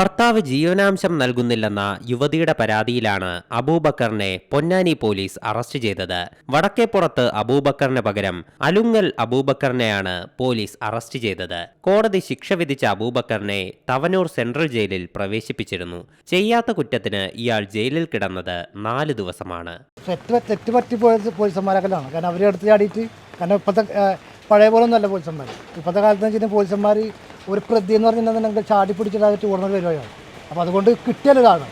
ഭർത്താവ് ജീവനാംശം നൽകുന്നില്ലെന്ന യുവതിയുടെ പരാതിയിലാണ് അബൂബക്കറിനെ പൊന്നാനി പോലീസ് അറസ്റ്റ് ചെയ്തത്. വടക്കേപ്പുറത്ത് അബൂബക്കറിന് പകരം അലുങ്ങൽ അബൂബക്കറിനെയാണ് പോലീസ് അറസ്റ്റ് ചെയ്തത്. കോടതി ശിക്ഷ വിധിച്ച അബൂബക്കറിനെ തവനൂർ സെൻട്രൽ ജയിലിൽ പ്രവേശിപ്പിച്ചിരുന്നു. ചെയ്യാത്ത കുറ്റത്തിന് ഇയാൾ ജയിലിൽ കിടന്നത് നാല് ദിവസമാണ്. പോലീസന്മാരെ കാരണം കാരണം പഴയ പോലെ ഒന്നല്ല പോലീസന്മാർ ഇപ്പോഴത്തെ കാലത്ത് പോലീസന്മാർ ഒരു പ്രതി എന്ന് പറഞ്ഞിട്ടുണ്ടെങ്കിൽ ചാടി പിടിച്ചിട്ട് അത് ഓടുന്ന പരിപാടിയാണ് അപ്പോൾ അതുകൊണ്ട് കിട്ടിയതാണ്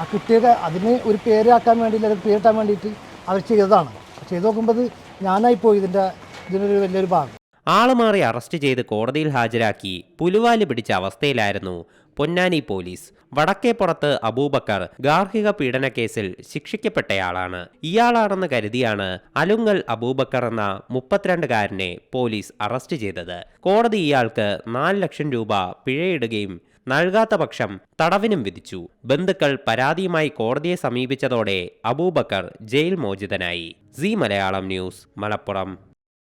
ആ കിട്ടിയത് അതിന് ഒരു പേരാക്കാൻ വേണ്ടി അല്ലെങ്കിൽ പേരിട്ടാൻ വേണ്ടിയിട്ട് അവർ ചെയ്തതാണ്. ചെയ്ത് നോക്കുമ്പോൾ ഞാനായിപ്പോയി ഞാനായി പോയി ഇതിന്റെ ഇതിനൊരു വലിയൊരു ഭാഗം. ആളുമാറി അറസ്റ്റ് ചെയ്ത് കോടതിയിൽ ഹാജരാക്കി പുലുവാൽ പിടിച്ച അവസ്ഥയിലായിരുന്നു പൊന്നാനി പോലീസ്. വടക്കേപ്പുറത്ത് അബൂബക്കർ ഗാർഹിക പീഡന കേസിൽ ശിക്ഷിക്കപ്പെട്ടയാളാണ്. ഇയാളാണെന്ന് കരുതിയാണ് അലുങ്ങൽ അബൂബക്കർ എന്ന മുപ്പത്തിരണ്ടുകാരനെ പോലീസ് അറസ്റ്റ് ചെയ്തത്. കോടതി ഇയാൾക്ക് നാല് ലക്ഷം രൂപ പിഴയിടുകയും നൽകാത്ത പക്ഷം തടവിനും വിധിച്ചു. ബന്ധുക്കൾ പരാതിയുമായി കോടതിയെ സമീപിച്ചതോടെ Abubakar jail മോചിതനായി. C Malayalam news Malappuram.